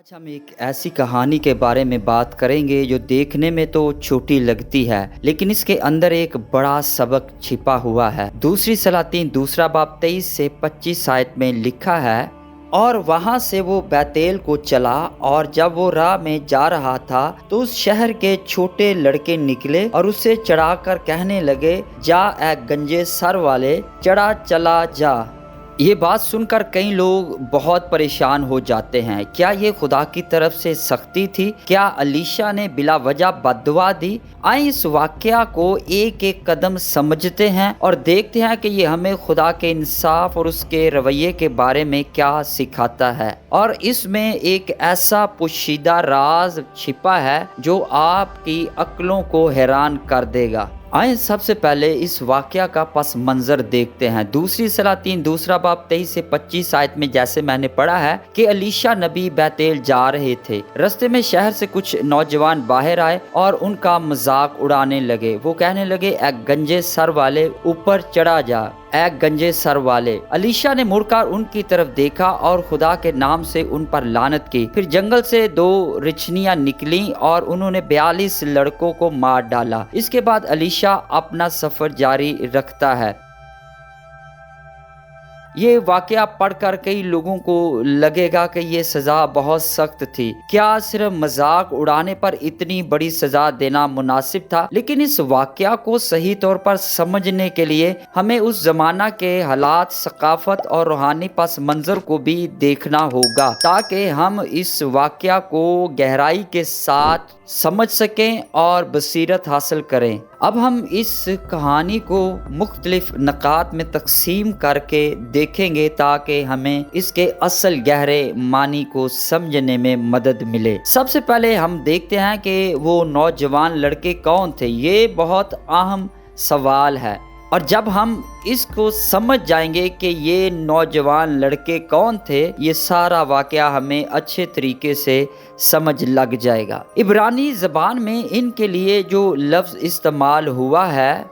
آج ہم ایک ایسی کہانی کے بارے میں بات کریں گے جو دیکھنے میں تو چھوٹی لگتی ہے، لیکن اس کے اندر ایک بڑا سبق چھپا ہوا ہے۔ دوسری سلاطین دوسرا باب تیئیس سے پچیس آیت میں لکھا ہے، اور وہاں سے وہ بیتیل کو چلا، اور جب وہ راہ میں جا رہا تھا تو اس شہر کے چھوٹے لڑکے نکلے اور اسے چڑھا کر کہنے لگے، جا اے گنجے سر والے، چڑھا چلا جا۔ یہ بات سن کر کئی لوگ بہت پریشان ہو جاتے ہیں۔ کیا یہ خدا کی طرف سے سختی تھی؟ کیا علیشہ نے بلا وجہ بدوا دی؟ آئیں اس واقعہ کو ایک ایک قدم سمجھتے ہیں اور دیکھتے ہیں کہ یہ ہمیں خدا کے انصاف اور اس کے رویے کے بارے میں کیا سکھاتا ہے۔ اور اس میں ایک ایسا پوشیدہ راز چھپا ہے جو آپ کی عقلوں کو حیران کر دے گا۔ آئیں سب سے پہلے اس واقعہ کا پس منظر دیکھتے ہیں۔ دوسری سلاطین دوسرا باپ تیئیس سے پچیس آیت میں جیسے میں نے پڑھا ہے کہ علیشہ نبی بیتیل جا رہے تھے۔ رستے میں شہر سے کچھ نوجوان باہر آئے اور ان کا مذاق اڑانے لگے۔ وہ کہنے لگے، اے گنجے سر والے، اوپر چڑھا جا۔ اے گنجے سر والے۔ علیشا نے مڑ کر ان کی طرف دیکھا اور خدا کے نام سے ان پر لانت کی۔ پھر جنگل سے دو رچنیاں نکلی اور انہوں نے بیالیس لڑکوں کو مار ڈالا۔ اس کے بعد علیشا اپنا سفر جاری رکھتا ہے۔ یہ واقعہ پڑھ کر کئی لوگوں کو لگے گا کہ یہ سزا بہت سخت تھی۔ کیا صرف مذاق اڑانے پر اتنی بڑی سزا دینا مناسب تھا؟ لیکن اس واقعہ کو صحیح طور پر سمجھنے کے لیے ہمیں اس زمانہ کے حالات، ثقافت اور روحانی پس منظر کو بھی دیکھنا ہوگا تاکہ ہم اس واقعہ کو گہرائی کے ساتھ سمجھ سکیں اور بصیرت حاصل کریں۔ اب ہم اس کہانی کو مختلف نکات میں تقسیم کر کے دیکھیں گے تاکہ ہمیں اس کے اصل گہرے معنی کو سمجھنے میں مدد ملے۔ سب سے پہلے ہم دیکھتے ہیں کہ وہ نوجوان لڑکے کون تھے؟ یہ بہت اہم سوال ہے۔ اور جب ہم اس کو سمجھ جائیں گے کہ یہ نوجوان لڑکے کون تھے، یہ سارا واقعہ ہمیں اچھے طریقے سے سمجھ لگ جائے گا۔ عبرانی زبان میں ان کے لیے جو لفظ استعمال ہوا ہے،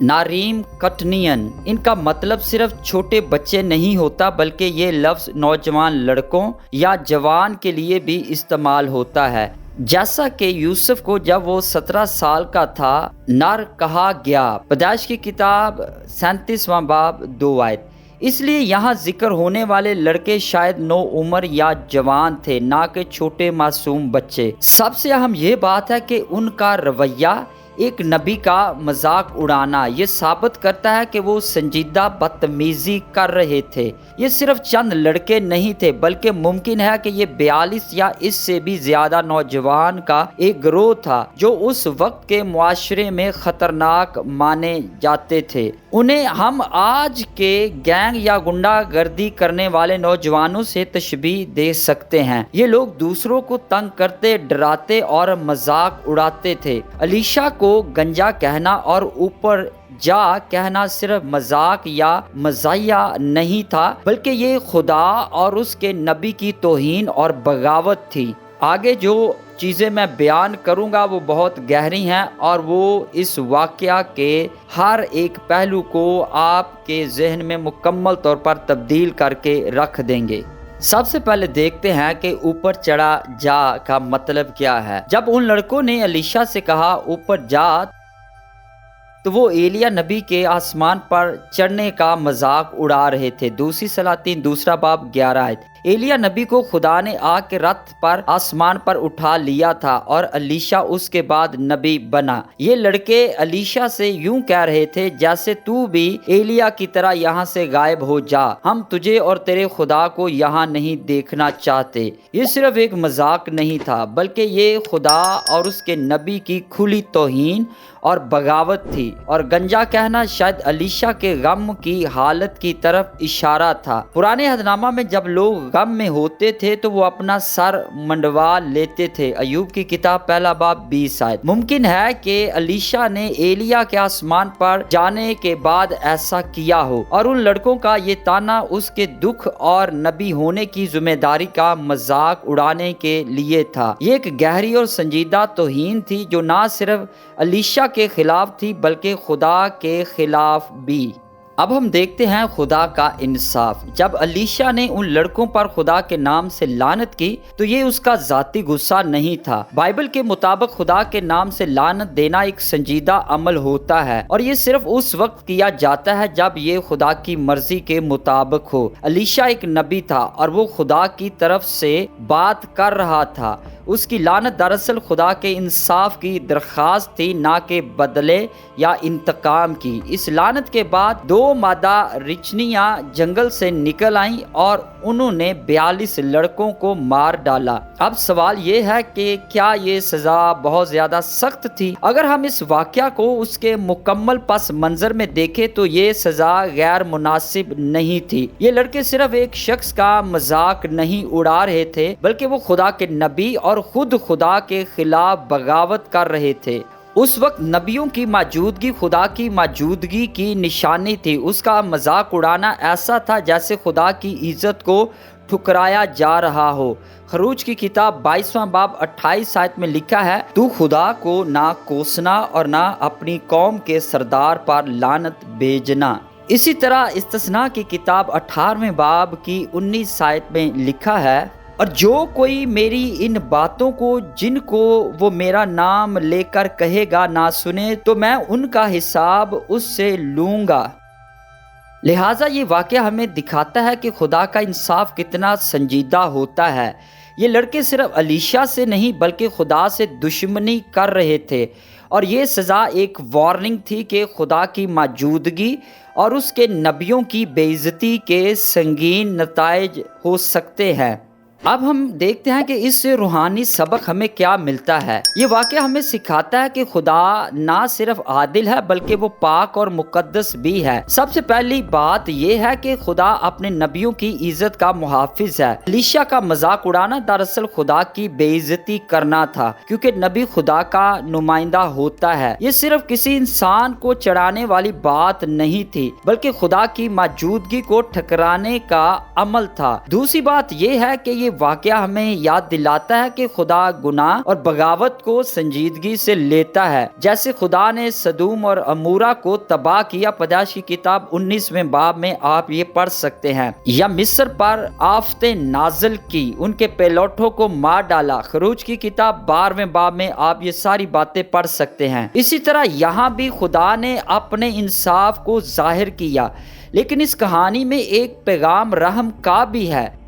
ناریم کٹنین، ان کا مطلب صرف چھوٹے بچے نہیں ہوتا، بلکہ یہ لفظ نوجوان لڑکوں یا جوان کے لیے بھی استعمال ہوتا ہے۔ جیسا کہ یوسف کو جب وہ سترہ سال کا تھا، نر کہا گیا۔ پیدائش کی کتاب سینتیسواں باب، دو آیت۔ اس لیے یہاں ذکر ہونے والے لڑکے شاید نو عمر یا جوان تھے، نہ کہ چھوٹے معصوم بچے۔ سب سے اہم یہ بات ہے کہ ان کا رویہ ایک نبی کا مذاق اڑانا، یہ ثابت کرتا ہے کہ وہ سنجیدہ بدتمیزی کر رہے تھے۔ یہ صرف چند لڑکے نہیں تھے، بلکہ ممکن ہے کہ یہ بیالیس یا اس سے بھی زیادہ نوجوان کا ایک گروہ تھا جو اس وقت کے معاشرے میں خطرناک مانے جاتے تھے۔ انہیں ہم آج کے گینگ یا گنڈا گردی کرنے والے نوجوانوں سے تشبیح دے سکتے ہیں۔ یہ لوگ دوسروں کو تنگ کرتے، ڈراتے اور مذاق اڑاتے تھے۔ علیشہ کو کو گنجا کہنا اور اوپر جا کہنا صرف مذاق یا مزاحیہ نہیں تھا، بلکہ یہ خدا اور اس کے نبی کی توہین اور بغاوت تھی۔ آگے جو چیزیں میں بیان کروں گا وہ بہت گہری ہیں اور وہ اس واقعہ کے ہر ایک پہلو کو آپ کے ذہن میں مکمل طور پر تبدیل کر کے رکھ دیں گے۔ سب سے پہلے دیکھتے ہیں کہ اوپر چڑھا جا کا مطلب کیا ہے۔ جب ان لڑکوں نے علیشا سے کہا اوپر جا، تو وہ ایلیا نبی کے آسمان پر چڑھنے کا مذاق اڑا رہے تھے۔ دوسری سلاطین، دوسرا باب گیارہ آئے ایلیا نبی کو خدا نے آگ کے رتھ پر آسمان پر اٹھا لیا تھا اور علیشہ اس کے بعد نبی بنا۔ یہ لڑکے علیشہ سے یوں کہہ رہے تھے جیسے تو بھی ایلیا کی طرح یہاں سے غائب ہو جا۔ ہم تجھے اور تیرے خدا کو یہاں نہیں دیکھنا چاہتے۔ یہ صرف ایک مذاق نہیں تھا، بلکہ یہ خدا اور اس کے نبی کی کھلی توہین اور بغاوت تھی۔ اور گنجا کہنا شاید علیشہ کے غم کی حالت کی طرف اشارہ تھا۔ پرانے حدنامہ میں جب لوگ غم میں ہوتے تھے تو وہ اپنا سر منڈوا لیتے تھے۔ ایوب کی کتاب پہلا باب بیس آئے ممکن ہے کہ علیشہ نے ایلیا کے آسمان پر جانے کے بعد ایسا کیا ہو اور ان لڑکوں کا یہ تانا اس کے دکھ اور نبی ہونے کی ذمہ داری کا مذاق اڑانے کے لیے تھا۔ یہ ایک گہری اور سنجیدہ توہین تھی جو نہ صرف علیشہ کے خلاف تھی بلکہ خدا کے خلاف بھی۔ اب ہم دیکھتے ہیں خدا کا انصاف۔ جب علیشا نے ان لڑکوں پر خدا کے نام سے لانت کی، تو یہ اس کا ذاتی غصہ نہیں تھا۔ بائبل کے مطابق خدا کے نام سے لانت دینا ایک سنجیدہ عمل ہوتا ہے، اور یہ صرف اس وقت کیا جاتا ہے جب یہ خدا کی مرضی کے مطابق ہو۔ علیشا ایک نبی تھا، اور وہ خدا کی طرف سے بات کر رہا تھا۔ اس کی لانت دراصل خدا کے انصاف کی درخواست تھی، نہ کہ بدلے یا انتقام کی۔ اس لانت کے بعد دو مادہ رچنیاں جنگل سے نکل آئیں اور انہوں نے بیالیس لڑکوں کو مار ڈالا۔ اب سوال یہ ہے کہ کیا یہ سزا بہت زیادہ سخت تھی؟ اگر ہم اس واقعہ کو اس کے مکمل پس منظر میں دیکھیں تو یہ سزا غیر مناسب نہیں تھی۔ یہ لڑکے صرف ایک شخص کا مذاق نہیں اڑا رہے تھے، بلکہ وہ خدا کے نبی اور خود خدا کے خلاف بغاوت کر رہے تھے۔ اس وقت نبیوں کی موجودگی، خدا کی موجودگی کی نشانی تھی۔ اس کا مذاق اڑانا ایسا تھا جیسے خدا کی عزت کو ٹھکرایا جا رہا ہو۔ خروج کی کتاب بائیسواں باب اٹھائیس آیت میں لکھا ہے، تو خدا کو نہ کوسنا اور نہ اپنی قوم کے سردار پر لانت بھیجنا۔ اسی طرح استثناء کی کتاب اٹھارہویں باب کی انیس آیت میں لکھا ہے اور جو کوئی میری ان باتوں کو جن کو وہ میرا نام لے کر کہے گا نہ سنے تو میں ان کا حساب اس سے لوں گا۔ لہٰذا یہ واقعہ ہمیں دکھاتا ہے کہ خدا کا انصاف کتنا سنجیدہ ہوتا ہے۔ یہ لڑکے صرف علیشہ سے نہیں بلکہ خدا سے دشمنی کر رہے تھے۔ اور یہ سزا ایک وارننگ تھی کہ خدا کی موجودگی اور اس کے نبیوں کی بے عزتی کے سنگین نتائج ہو سکتے ہیں۔ اب ہم دیکھتے ہیں کہ اس سے روحانی سبق ہمیں کیا ملتا ہے۔ یہ واقعہ ہمیں سکھاتا ہے کہ خدا نہ صرف عادل ہے بلکہ وہ پاک اور مقدس بھی ہے۔ سب سے پہلی بات یہ ہے کہ خدا اپنے نبیوں کی عزت کا محافظ ہے۔ لیشا کا مذاق اڑانا دراصل خدا کی بے عزتی کرنا تھا، کیونکہ نبی خدا کا نمائندہ ہوتا ہے۔ یہ صرف کسی انسان کو چڑھانے والی بات نہیں تھی، بلکہ خدا کی موجودگی کو ٹھکرانے کا عمل تھا۔ دوسری بات یہ ہے کہ یہ واقعہ ہمیں یاد دلاتا ہے کہ خدا گناہ اور بغاوت کو سنجیدگی سے لیتا ہے۔ جیسے خدا نے صدوم اور امورا کو تباہ کیا پداش کی کتاب انیسویں باب میں آپ یہ پڑھ سکتے ہیں۔ یا مصر پر آفت نازل کی، ان کے پیلوٹوں کو مار ڈالا۔ خروج کی کتاب بارہویں باب میں آپ یہ ساری باتیں پڑھ سکتے ہیں۔ اسی طرح یہاں بھی خدا نے اپنے انصاف کو ظاہر کیا، لیکن اس کہانی میں ایک پیغام رحم کا بھی ہے۔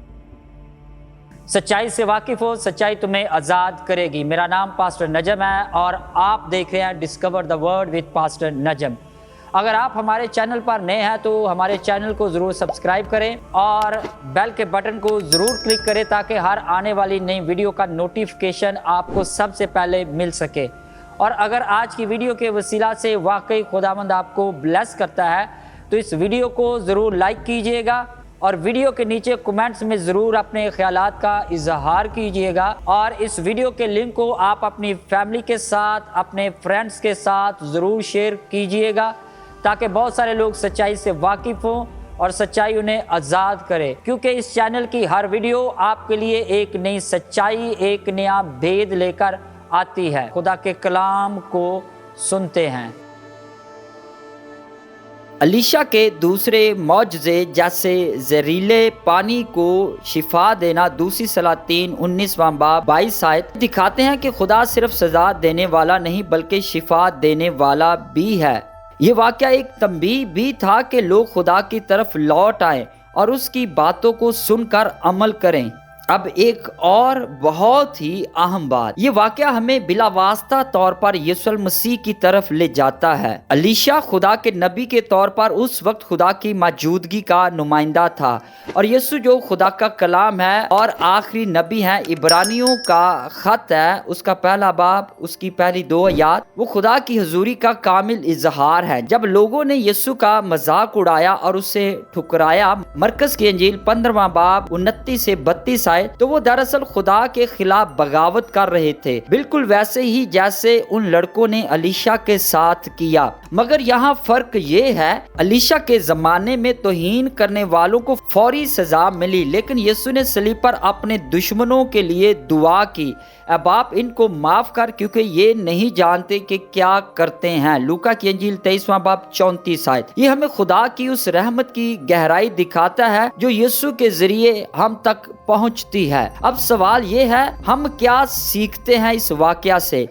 سچائی سے واقف ہو، سچائی تمہیں آزاد کرے گی۔ میرا نام پاسٹر نجم ہے اور آپ دیکھ رہے ہیں discover the word with pastor Najam. اگر آپ ہمارے چینل پر نئے ہیں تو ہمارے چینل کو ضرور سبسکرائب کریں اور بیل کے بٹن کو ضرور کلک کریں تاکہ ہر آنے والی نئی ویڈیو کا نوٹیفکیشن آپ کو سب سے پہلے مل سکے۔ اور اگر آج کی ویڈیو کے وسیلہ سے واقعی خداوند آپ کو بلیس کرتا ہے تو اس ویڈیو کو ضرور لائک کیجیے گا۔ اور ویڈیو کے نیچے کومنٹس میں ضرور اپنے خیالات کا اظہار کیجیے گا اور اس ویڈیو کے لنک کو آپ اپنی فیملی کے ساتھ، اپنے فرینڈز کے ساتھ ضرور شیئر کیجیے گا تاکہ بہت سارے لوگ سچائی سے واقف ہوں اور سچائی انہیں آزاد کرے۔ کیونکہ اس چینل کی ہر ویڈیو آپ کے لیے ایک نئی سچائی، ایک نیا بھید لے کر آتی ہے۔ خدا کے کلام کو سنتے ہیں۔ علیشہ کے دوسرے معجزے جیسے زہریلے پانی کو شفا دینا دوسری سلاطین انیسواں باب بائیس آیت دکھاتے ہیں کہ خدا صرف سزا دینے والا نہیں بلکہ شفا دینے والا بھی ہے۔ یہ واقعہ ایک تنبیہ بھی تھا کہ لوگ خدا کی طرف لوٹ آئیں اور اس کی باتوں کو سن کر عمل کریں۔ اب ایک اور بہت ہی اہم بات، یہ واقعہ ہمیں بلا واسطہ طور پر یسو المسیح کی طرف لے جاتا ہے۔ علیشہ خدا کے نبی کے طور پر اس وقت خدا کی موجودگی کا نمائندہ تھا اور یسو جو خدا کا کلام ہے اور آخری نبی ہے عبرانیوں کا خط ہے۔ اس کا پہلا باب، اس کی پہلی دو یاد وہ خدا کی حضوری کا کامل اظہار ہے۔ جب لوگوں نے یسو کا مذاق اڑایا اور اسے ٹھکرایا، مرکز کی انجیل پندرواں باب، انتیس سے بتیس آئے تو وہ دراصل خدا کے خلاف بغاوت کر رہے تھے۔ بالکل ویسے ہی جیسے ان لڑکوں نے علیشا کے ساتھ کیا۔ مگر یہاں فرق یہ ہے علیشا کے زمانے میں توہین کرنے والوں کو فوری سزا ملی، لیکن یسو نے سلیب پر اپنے دشمنوں کے لیے دعا کی۔ اے باپ ان کو معاف کر، کیونکہ یہ نہیں جانتے کہ کیا کرتے ہیں۔ لوکا کی انجیل تیئیسواں باپ چونتیس آیت۔ یہ ہمیں خدا کی اس رحمت کی گہرائی دکھاتا ہے جو یسو کے ذریعے ہم تک پہنچ پہنچتی ہے۔ اب سوال یہ ہے ہم کیا سیکھتے ہیں اس واقعہ سے؟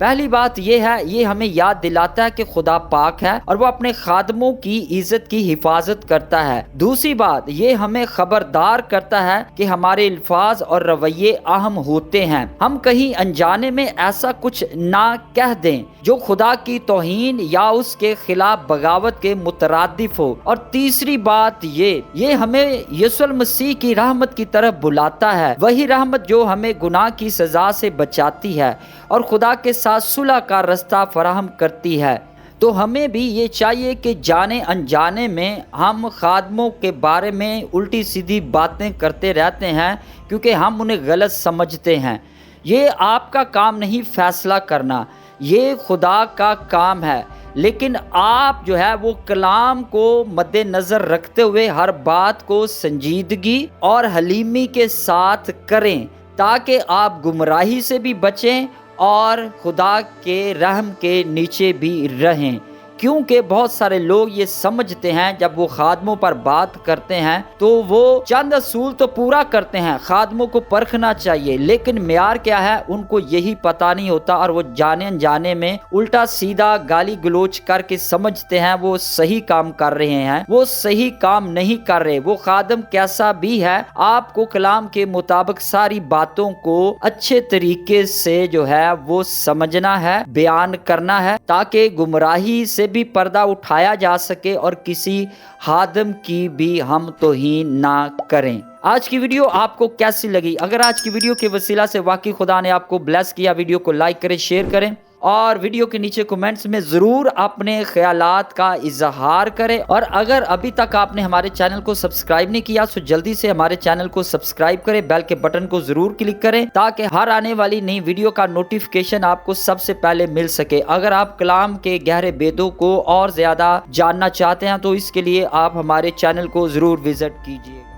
پہلی بات یہ ہے، یہ ہمیں یاد دلاتا ہے کہ خدا پاک ہے اور وہ اپنے خادموں کی عزت کی حفاظت کرتا ہے۔ دوسری بات، یہ ہمیں خبردار کرتا ہے کہ ہمارے الفاظ اور رویے اہم ہوتے ہیں۔ ہم کہیں انجانے میں ایسا کچھ نہ کہہ دیں جو خدا کی توہین یا اس کے خلاف بغاوت کے مترادف ہو۔ اور تیسری بات یہ یہ ہمیں یسو المسیح کی رحمت کی طرف بلاتا ہے۔ وہی رحمت جو ہمیں گناہ کی سزا سے بچاتی ہے اور خدا کے ساتھ ساتھ صلح کا رستہ فراہم کرتی ہے۔ تو ہمیں بھی یہ چاہیے کہ جانے انجانے میں ہم خادموں کے بارے میں الٹی سیدھی باتیں کرتے رہتے ہیں، کیونکہ ہم انہیں غلط سمجھتے ہیں۔ یہ آپ کا کام نہیں، فیصلہ کرنا۔ یہ خدا کا کام ہے۔ لیکن آپ جو ہے وہ کلام کو مد نظر رکھتے ہوئے ہر بات کو سنجیدگی اور حلیمی کے ساتھ کریں، تاکہ آپ گمراہی سے بھی بچیں اور خدا کے رحم کے نیچے بھی رہیں۔ کیونکہ بہت سارے لوگ یہ سمجھتے ہیں، جب وہ خادموں پر بات کرتے ہیں تو وہ چند اصول تو پورا کرتے ہیں، خادموں کو پرکھنا چاہیے، لیکن معیار کیا ہے ان کو یہی پتا نہیں ہوتا اور وہ جانے جانے میں الٹا سیدھا گالی گلوچ کر کے سمجھتے ہیں وہ صحیح کام کر رہے ہیں۔ وہ صحیح کام نہیں کر رہے، وہ خادم کیسا بھی ہے، آپ کو کلام کے مطابق ساری باتوں کو اچھے طریقے سے جو ہے وہ سمجھنا ہے، بیان کرنا ہے تاکہ گمراہی سے بھی پردہ اٹھایا جا سکے اور کسی حادم کی بھی ہم توہین نہ کریں۔ آج کی ویڈیو آپ کو کیسی لگی؟ اگر آج کی ویڈیو کے وسیلہ سے واقعی خدا نے آپ کو بلیس کیا، ویڈیو کو لائک کریں شیئر کریں۔ اور ویڈیو کے نیچے کومنٹس میں ضرور اپنے خیالات کا اظہار کریں اور اگر ابھی تک آپ نے ہمارے چینل کو سبسکرائب نہیں کیا تو جلدی سے ہمارے چینل کو سبسکرائب کریں، بیل کے بٹن کو ضرور کلک کریں تاکہ ہر آنے والی نئی ویڈیو کا نوٹیفکیشن آپ کو سب سے پہلے مل سکے۔ اگر آپ کلام کے گہرے بیدوں کو اور زیادہ جاننا چاہتے ہیں تو اس کے لیے آپ ہمارے چینل کو ضرور وزٹ کیجیے